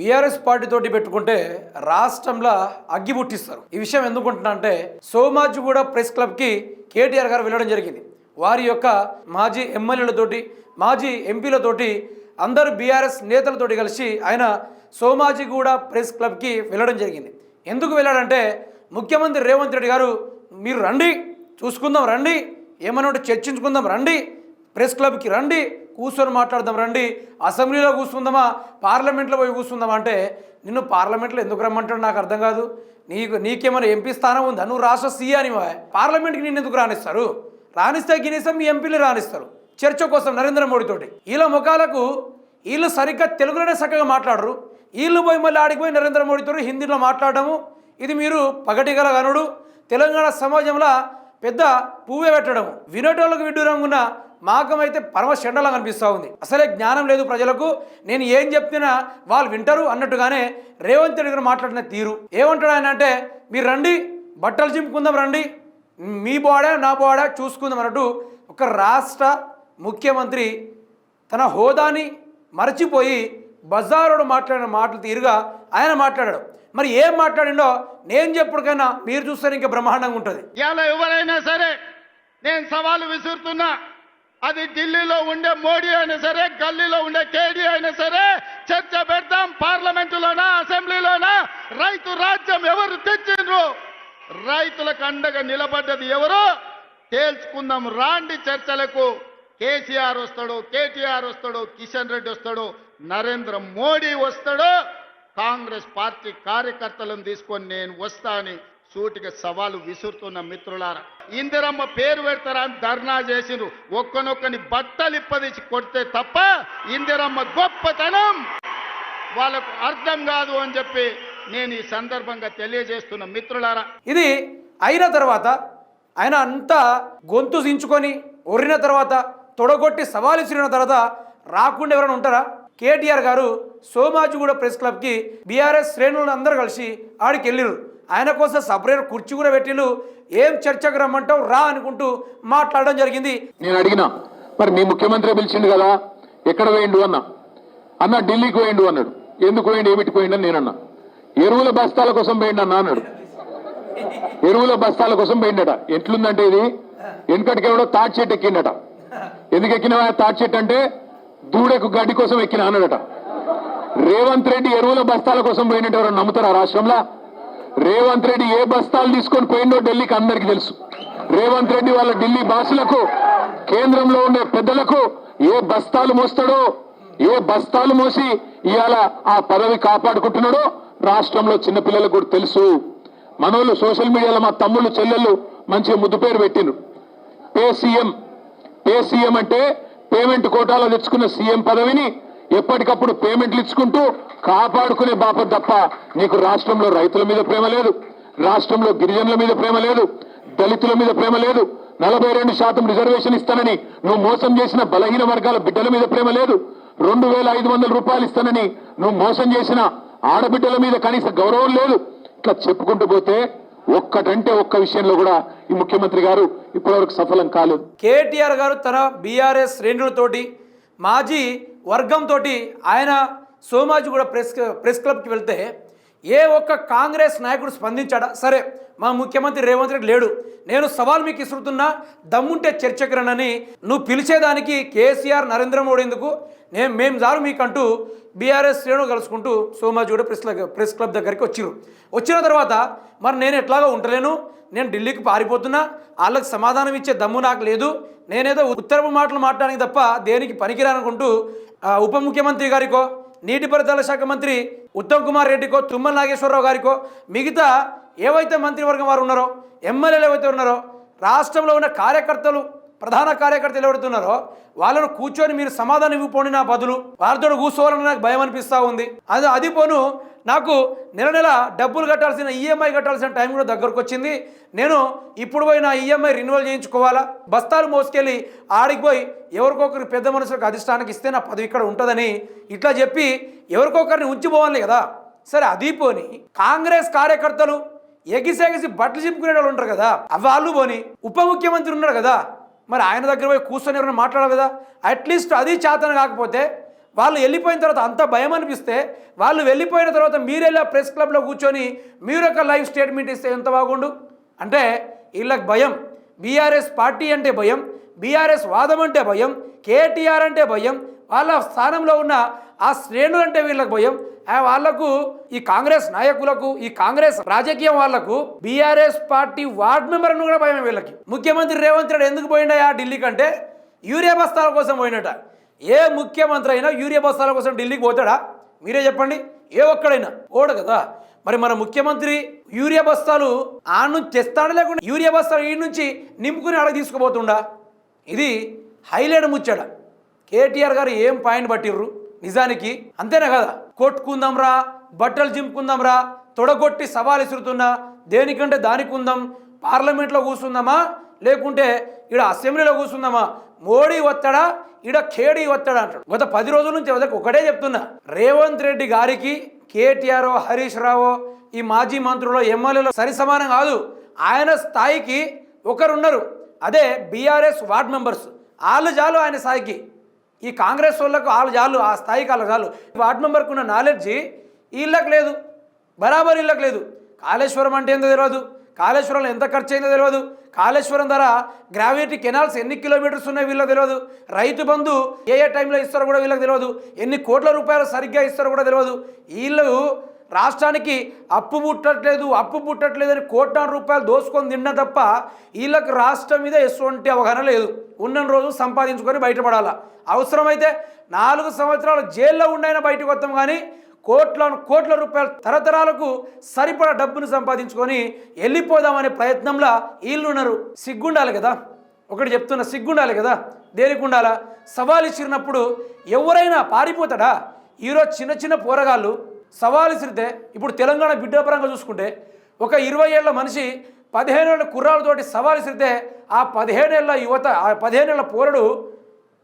BRS party తోటి పెట్టుకుంటే రాష్ట్రంలో అగ్గి పుట్టిస్తారు. ఈ విషయం ఎందుకుంటున్నా అంటే సోమాజిగూడ ప్రెస్ క్లబ్కి కేటీఆర్ గారు వెళ్ళడం జరిగింది. వారి యొక్క మాజీ ఎమ్మెల్యేలతోటి మాజీ ఎంపీలతోటి అందరు బీఆర్ఎస్ నేతలతోటి కలిసి ఆయన సోమాజిగూడ ప్రెస్ క్లబ్కి వెళ్ళడం జరిగింది. ఎందుకు వెళ్ళాడంటే ముఖ్యమంత్రి రేవంత్ రెడ్డి గారు మీరు రండి చూసుకుందాం రండి ఏమన్నా ఉంటే చర్చించుకుందాం రండి ప్రెస్ క్లబ్కి రండి కూర్చొని మాట్లాడదాం. రండి. అసెంబ్లీలో కూర్చుందామా? పార్లమెంట్లో పోయి కూర్చుందామా? అంటే నిన్ను పార్లమెంట్లో ఎందుకు రమ్మంటాడు? నాకు అర్థం కాదు. నీకు నీకేమైనా ఎంపీ స్థానం ఉందా? నువ్వు రాష్ట్ర సీఎని అని పార్లమెంట్కి నిన్ను ఎందుకు రాణిస్తారు రానిస్తే కనీసం మీ ఎంపీలు రాణిస్తారు చర్చ కోసం నరేంద్ర మోడీతోటి వీళ్ళ ముఖాలకు వీళ్ళు సరిగ్గా తెలుగులోనే చక్కగా మాట్లాడరు. వీళ్ళు పోయి మళ్ళీ ఆడిపోయి నరేంద్ర మోడీతో హిందీలో మాట్లాడము ఇది మీరు పగటిగల గనుడు. తెలంగాణ సమాజంలో పెద్ద పువ్వే పెట్టడం. వినేటోళ్ళకు విడ్డూరంగా ఉన్న మాకమైతే పరమ చెండలా కనిపిస్తూ ఉంది. అసలే జ్ఞానం లేదు ప్రజలకు. నేను ఏం చెప్తున్నా వాళ్ళు వింటారు అన్నట్టుగానే రేవంత్ రెడ్డి గారు మాట్లాడిన తీరు. ఏమంటాడు ఆయన అంటే మీరు రండి బట్టలు చింపుకుందాం రండి. మీ బోడా నా బోడా చూసుకుందాం అన్నట్టు ఒక రాష్ట్ర ముఖ్యమంత్రి తన హోదాని మరచిపోయి బజారుడు మాట్లాడిన మాటలు తీరుగా ఆయన మాట్లాడాడు. మరి ఏం మాట్లాడిండో నేను చెప్పుడుకైనా మీరు చూస్తే ఇంకా బ్రహ్మాండంగా ఉంటుంది. ఇవాళ ఎవరైనా సరే నేను సవాలు విసురుతున్నా. అది ఢిల్లీలో ఉండే మోడీ అయినా సరే గల్లీలో ఉండే కేడీ అయినా సరే చర్చ పెడతాం పార్లమెంటులోనా అసెంబ్లీలోనా రైతు రాజ్యం ఎవరు తెచ్చిండ్రు? రైతులకు అండగా నిలబడ్డది ఎవరు? తేల్చుకుందాం రాండి చర్చలకు. కేసీఆర్ వస్తాడు కేటీఆర్ వస్తాడు కిషన్ రెడ్డి వస్తాడు నరేంద్ర మోడీ వస్తాడు కాంగ్రెస్ పార్టీ కార్యకర్తలను తీసుకొని నేను వస్తా అని సూటిగా సవాలు విసురుతున్న మిత్రులారా. ఇందిరమ్మ పేరు పెడతారా అని ధర్నా చేసిండ్రు. ఒక్కనొక్కని బట్టలు కొడితే తప్ప ఇందిరమ్మ గొప్పతనం. వాళ్ళకు అర్థం కాదు అని చెప్పి నేను ఈ సందర్భంగా తెలియజేస్తున్న మిత్రులారా. ఇది అయిన తర్వాత ఆయన అంతా గొంతు దించుకొని ఒరిన తర్వాత తొడగొట్టి సవాలు ఇచ్చిన తర్వాత రాకుండా ఎవరైనా ఉంటారా? కేటీఆర్ గారు సోమాజిగూడ ప్రెస్ క్లబ్కి బీఆర్ఎస్ శ్రేణులను అందరూ కలిసి ఆడికి వెళ్ళిరు ఆయన కోసం సపరేట్ కుర్చీ కూడా పెట్టిళ్ళు ఏం చర్చకు రమ్మంటావు? రా అనుకుంటూ మాట్లాడడం జరిగింది. నేను అడిగినా మరి మీ ముఖ్యమంత్రి పిలిచిండు కదా ఎక్కడ పోయిండు అన్న? అన్న ఢిల్లీకి పోయిండు అన్నాడు. ఎందుకు పోయిండు ఏమిటి పోయిండు అని నేనన్నా. ఎరువుల బస్తాల కోసం పోయిండు అన్న అన్నాడు. ఎరువుల బస్తాల కోసం పోయిండట ఎట్లుందంటే ఇది? వెనుకటికి ఎవడో తాటి చెట్టు ఎక్కిండట. ఎందుకు ఎక్కిన తాటి చెట్టు అంటే దూడకు గడ్డి కోసం ఎక్కిన అన్నాడట. రేవంత్ రెడ్డి ఎరువుల బస్తాల కోసం పోయినట్టు ఎవరు నమ్ముతారా రాష్ట్రంలో? రేవంత్ రెడ్డి ఏ బస్తాలు తీసుకొని పోయిందో ఢిల్లీకి అందరికి తెలుసు. రేవంత్ రెడ్డి వాళ్ళ ఢిల్లీ బాసులకు కేంద్రంలో ఉండే పెద్దలకు ఏ బస్తాలు మోస్తాడో ఏ బస్తాలు మోసి ఇవాళ ఆ పదవి కాపాడుకుంటున్నాడో రాష్ట్రంలో చిన్నపిల్లలకు కూడా తెలుసు. మనోళ్ళు సోషల్ మీడియాలో మా తమ్ముళ్ళు చెల్లెళ్ళు మంచిగా ముద్దు పేరు పెట్టిండ్రు. పేసీఎం సీఎం అంటే పేమెంట్ కోటాలో తెచ్చుకున్న సీఎం పదవిని ఎప్పటికప్పుడు పేమెంట్లు ఇచ్చుకుంటూ కాపాడుకునే బాప తప్ప నీకు రాష్ట్రంలో రైతుల మీద ప్రేమ లేదు రాష్ట్రంలో గిరిజనుల మీద ప్రేమ లేదు దళితుల మీద ప్రేమ లేదు నలభై రెండు శాతం రిజర్వేషన్ ఇస్తానని నువ్వు మోసం చేసిన బలహీన వర్గాల బిడ్డల మీద ప్రేమ లేదు రెండు వేల ఐదు వందల రూపాయలు ఇస్తానని నువ్వు మోసం చేసిన ఆడబిడ్డల మీద కనీస గౌరవం లేదు. ఇట్లా చెప్పుకుంటూ పోతే ఒక్కటంటే ఒక్క విషయంలో కూడా ఈ ముఖ్యమంత్రి గారు ఇప్పటివరకు సఫలం కాలేదు. కేటీఆర్ గారు తన బీఆర్ఎస్ శ్రేణులతోటి మాజీ వర్గంతో ఆయన సోమాజిగూడ ప్రెస్ ప్రెస్ క్లబ్కి వెళ్తే ఏ ఒక్క కాంగ్రెస్ నాయకుడు స్పందించాడా? సరే మా ముఖ్యమంత్రి రేవంత్ రెడ్డి లేడు. నేను సవాల్ మీకు ఇసురుతున్నా దమ్ముంటే చర్చకు నువ్వు పిలిచేదానికి కేసీఆర్ నరేంద్ర మోడీ ఎందుకు? నేను మేము జారు మీకంటూ బీఆర్ఎస్ శ్రేణు కలుసుకుంటూ సోమాజీ కూడా ప్రెస్ ప్రెస్ క్లబ్ దగ్గరికి వచ్చిర్రు. వచ్చిన తర్వాత మరి నేను ఎట్లాగో ఉండలేను. నేను ఢిల్లీకి పారిపోతున్నా వాళ్ళకి సమాధానం ఇచ్చే దమ్ము నాకు లేదు. నేనేదో ఉత్తరపు మాటలు మాట్లాడడానికి తప్ప దేనికి పనికిరానుకుంటూ ఉప ముఖ్యమంత్రి గారికో నీటిపారుదల శాఖ మంత్రి ఉత్తమ్ కుమార్ రెడ్డికో తుమ్మల నాగేశ్వరరావు గారికో మిగతా ఏవైతే మంత్రివర్గం వారు ఉన్నారో ఎమ్మెల్యేలు ఏవైతే ఉన్నారో రాష్ట్రంలో ఉన్న కార్యకర్తలు ప్రధాన కార్యకర్తలు ఎవరుతున్నారో వాళ్ళను కూర్చొని మీరు సమాధానం ఇవ్వపోండి నా బదులు. వారితో కూర్చోవాలని నాకు భయం అనిపిస్తూ ఉంది. అది అది పోను. నాకు నెల నెల డబ్బులు కట్టాల్సిన ఈఎంఐ కట్టాల్సిన టైం కూడా దగ్గరకు వచ్చింది. నేను ఇప్పుడు పోయి నా ఈఎంఐ రిన్యువల్ చేయించుకోవాలా? బస్తాలు మోసుకెళ్ళి ఆడికి పోయి ఎవరికొకరి పెద్ద మనుషులకు అధిష్టానికి ఇస్తే నా పదవి ఇక్కడ ఉంటుందని ఇట్లా చెప్పి ఎవరికొకరిని ఉంచిపోవాలి కదా? సరే అది పోని. కాంగ్రెస్ కార్యకర్తలు ఎగిసెగిసి బట్టలు చింపుకునే వాళ్ళు ఉంటారు కదా? వాళ్ళు పోని. ఉప ముఖ్యమంత్రి ఉన్నాడు కదా? మరి ఆయన దగ్గర పోయి కూర్చొని ఎవరైనా మాట్లాడాలి కదా అట్లీస్ట్ అది చేతన కాకపోతే వాళ్ళు వెళ్ళిపోయిన తర్వాత అంత భయం అనిపిస్తే వాళ్ళు వెళ్ళిపోయిన తర్వాత మీరెళ్ళి ఆ ప్రెస్ క్లబ్లో కూర్చొని మీరు ఒక లైవ్ స్టేట్మెంట్ ఇస్తే ఎంత బాగుండు? అంటే వీళ్ళకి భయం. బీఆర్ఎస్ పార్టీ అంటే భయం. బీఆర్ఎస్ వాదం అంటే భయం. కేటీఆర్ అంటే భయం. వాళ్ళ స్థానంలో ఉన్న ఆ శ్రేణులు అంటే వీళ్ళకి భయం. వాళ్ళకు ఈ కాంగ్రెస్ నాయకులకు ఈ కాంగ్రెస్ రాజకీయం వాళ్ళకు బీఆర్ఎస్ పార్టీ వార్డ్ మెంబర్ కూడా భయం వీళ్ళకి. ముఖ్యమంత్రి రేవంత్ రెడ్డి ఎందుకు పోయిండయా ఢిల్లీ కంటే? యూరియా బస్తాల కోసం పోయినట ఏ ముఖ్యమంత్రి అయినా యూరియా బస్తాల కోసం ఢిల్లీకి పోతాడా? మీరే చెప్పండి. ఏ ఒక్కడైనా ఓడు కదా. మరి మన ముఖ్యమంత్రి యూరియా బస్తాలు ఆ నుంచి తెస్తాడు లేకుండా యూరియా బస్తాలు ఈ నుంచి నింపుకుని అడగ తీసుకుపోతుండా? ఇది హైలైట్ ముచ్చట. కేటీఆర్ గారు ఏం పాయింట్ పట్టిర్రు? నిజానికి అంతేనా కదా? కొట్టుకుందాంరా బట్టలు చింపుకుందాంరా తొడగొట్టి సవాలు ఇసురుతున్నా దేనికంటే దానికి ఉందాం పార్లమెంట్లో కూర్చుందామా? లేకుంటే ఈడ అసెంబ్లీలో కూర్చుందామా? మోడీ ఒత్తడా ఈడ ఖేడీ ఒత్తడా అంటాడు. గత పది రోజుల నుంచి వదలకు ఒకటే చెప్తున్నా. రేవంత్ రెడ్డి గారికి కేటీఆర్ హరీష్ రావు ఈ మాజీ మంత్రులు ఎమ్మెల్యేలు సరి సమానం కాదు. ఆయన స్థాయికి ఒకరున్నారు. అదే బీఆర్ఎస్ వార్డ్ మెంబర్స్. వాళ్ళు చాలు ఆయన స్థాయికి. ఈ కాంగ్రెస్ వాళ్ళకు వాళ్ళు చాలు ఆ స్థాయికి వాళ్ళు చాలు. వార్డ్ మెంబర్కి ఉన్న నాలెడ్జి వీళ్ళకి లేదు బరాబర్ వీళ్ళకి లేదు. కాళేశ్వరం అంటే ఏందో తెలియదు కాళేశ్వరంలో ఎంత ఖర్చు అయిందో తెలియదు కాళేశ్వరం ధర గ్రావిటీ కెనాల్స్ ఎన్ని కిలోమీటర్స్ ఉన్నాయి వీళ్ళకి తెలియదు రైతు బంధు ఏ ఏ టైంలో ఇస్తారో కూడా వీళ్ళకి తెలియదు ఎన్ని కోట్ల రూపాయలు సరిగ్గా ఇస్తారో కూడా తెలియదు వీళ్ళు రాష్ట్రానికి అప్పు పుట్టట్లేదు అప్పు పుట్టట్లేదు అని కోట్లాది రూపాయలు దోసుకొని తిన్నా తప్ప వీళ్ళకి రాష్ట్రం మీద ఎటువంటి అవగాహన లేదు. ఉన్న రోజు సంపాదించుకొని బయటపడాలా. అవసరమైతే నాలుగు సంవత్సరాలు జైల్లో ఉండైనా బయటకు వస్తాం కానీ కోట్ల కోట్ల రూపాయలు తరతరాలకు సరిపడా డబ్బును సంపాదించుకొని వెళ్ళిపోదామనే ప్రయత్నంలో వీళ్ళు ఉన్నారు. సిగ్గుండాలి కదా? ఒకటి చెప్తున్న సిగ్గుండాలి కదా? దేనికి ఉండాలా? సవాలు ఇచ్చినప్పుడు ఎవరైనా పారిపోతాడా? ఈరోజు చిన్న చిన్న పోరగాళ్ళు సవాల్ ఇసిరితే ఇప్పుడు తెలంగాణ బిడ్డల పరంగా చూసుకుంటే ఒక ఇరవై ఏళ్ళ మనిషి పదిహేను ఏళ్ళ కుర్రాలతోటి సవాలు ఇసిరితే ఆ పదిహేనేళ్ళ యువత ఆ పదిహేనేళ్ళ పోరడు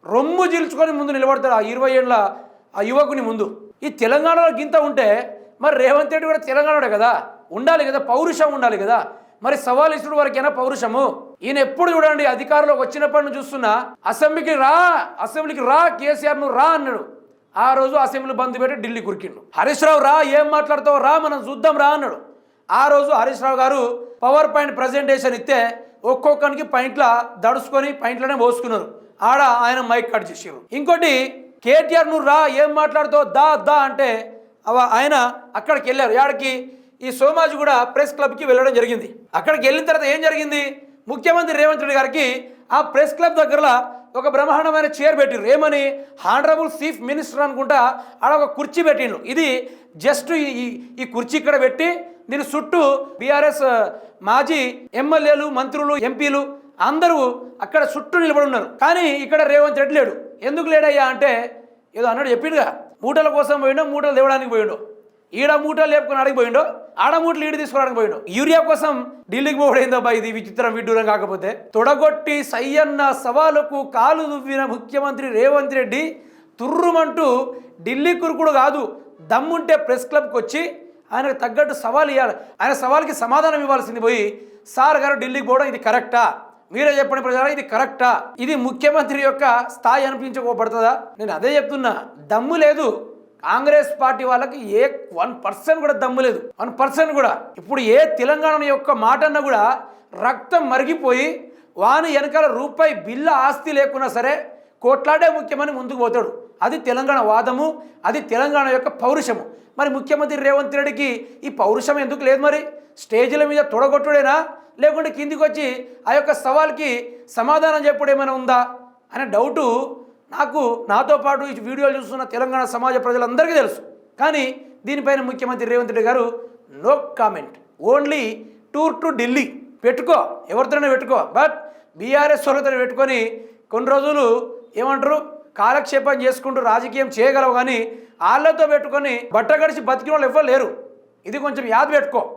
రొమ్ము జీల్చుకొని ముందు నిలబడతాడు ఆ ఇరవై ఏళ్ళ ఆ యువకుని ముందు. ఈ తెలంగాణలో గింత ఉంటే మరి రేవంత్ రెడ్డి కూడా తెలంగాణడే కదా? ఉండాలి కదా పౌరుషం ఉండాలి కదా? మరి సవాల్ ఇసుడు వరకైనా పౌరుషము? ఈయన ఎప్పుడు చూడండి అధికారంలోకి వచ్చినప్పటి నుంచి చూస్తున్నా అసెంబ్లీకి రా అసెంబ్లీకి రా కేసీఆర్ నువ్వు రా అన్నాడు. ఆ రోజు అసెంబ్లీ బంద్ పెట్టి ఢిల్లీ కురికిండు. హరీష్ రావు రా ఏం మాట్లాడతావు? రా మనం చూద్దాం రా అన్నాడు. ఆ రోజు హరీష్ రావు గారు పవర్ పాయింట్ ప్రజెంటేషన్ ఇస్తే ఒక్కొక్కరికి పైంట్ల దడుచుకొని పైంట్లనే పోసుకున్నారు. ఆడ ఆయన మైక్ కట్ చేసారు ఇంకోటి కేటీఆర్ నువ్వు రా ఏం మాట్లాడుతావు? దా దా అంటే అవ ఆయన అక్కడికి వెళ్ళారు. యాడికి? ఈ సోమాజు కూడా ప్రెస్ క్లబ్కి వెళ్ళడం జరిగింది. అక్కడికి వెళ్ళిన తర్వాత ఏం జరిగింది? ముఖ్యమంత్రి రేవంత్ రెడ్డి గారికి ఆ ప్రెస్ క్లబ్ దగ్గర ఒక బ్రహ్మాండమైన చైర్ పెట్టిండ్రు ఏమని హానరబుల్ చీఫ్ మినిస్టర్ అనుకుంటా ఆడ ఒక కుర్చీ పెట్టిండ్రు ఇది జస్ట్ ఈ ఈ- కుర్చీ ఇక్కడ పెట్టి దీని చుట్టూ బీఆర్ఎస్ మాజీ ఎమ్మెల్యేలు మంత్రులు ఎంపీలు అందరూ అక్కడ చుట్టూ నిలబడి ఉన్నారు. కానీ ఇక్కడ రేవంత్ రెడ్డి లేడు. ఎందుకు లేడయ్యా అంటే ఏదో అన్నాడు చెప్పిండుగా. మూటల కోసం పోయిండో మూటలు తేవడానికి పోయిండో. ఈడ మూటలు లేపుకొని అడిగిపోయిండో ఆడమూట్లు ఆడ తీసుకోవడానికి పోయినాడు యూరియా కోసం ఢిల్లీకి పోవడైందబ్బా ఇది విచిత్రం విడ్డూరం కాకపోతే. తొడగొట్టి సయ్యన్న సవాలుకు కాలు దువ్విన ముఖ్యమంత్రి రేవంత్ రెడ్డి తుర్రుమంటూ ఢిల్లీ కురుకుడు కాదు దమ్ముంటే ప్రెస్ క్లబ్కి వచ్చి ఆయనకు తగ్గట్టు సవాల్ ఇవ్వాలి ఆయన సవాల్కి సమాధానం ఇవ్వాల్సింది పోయి సార్ గారు ఢిల్లీకి పోవడం ఇది కరెక్టా? మీరే చెప్పండి ప్రజలు ఇది కరెక్టా? ఇది ముఖ్యమంత్రి యొక్క స్థాయి అనిపించకపోబడుతుందా? నేను అదే చెప్తున్నా దమ్ము లేదు. కాంగ్రెస్ పార్టీ వాళ్ళకి ఏ వన్ పర్సెంట్ కూడా దమ్ము లేదు. వన్ పర్సెంట్ కూడా. ఇప్పుడు ఏ తెలంగాణ యొక్క మాట అన్నా కూడా రక్తం మరిగిపోయి వాని వెనకాల రూపాయి బిల్ల ఆస్తి లేకున్నా సరే కోట్లాడే ముఖ్యమని ముందుకు పోతాడు. అది తెలంగాణ వాదము అది తెలంగాణ యొక్క పౌరుషము. మరి ముఖ్యమంత్రి రేవంత్ రెడ్డికి ఈ పౌరుషం ఎందుకు లేదు మరి? స్టేజీల మీద తొడగొట్టుడేనా? లేకుంటే కిందికి వచ్చి ఆ యొక్క సవాల్కి సమాధానం చెప్పుడు ఏమైనా ఉందా? అనే డౌటు నాకు నాతో పాటు ఈ వీడియోలు చూస్తున్న తెలంగాణ సమాజ ప్రజలందరికీ తెలుసు. కానీ దీనిపైన ముఖ్యమంత్రి రేవంత్ రెడ్డి గారు no comment. Only tour to Delhi. పెట్టుకో. ఎవరితోనే పెట్టుకో. బట్ బీఆర్ఎస్ వాళ్ళతో పెట్టుకొని కొన్ని రోజులు ఏమంటారు? కాలక్షేపం చేసుకుంటూ రాజకీయం చేయగలవు కానీ వాళ్ళతో పెట్టుకొని బట్ట గడిచి బతికిన వాళ్ళు ఎవ్వరు లేరు. ఇది కొంచెం యాద పెట్టుకో.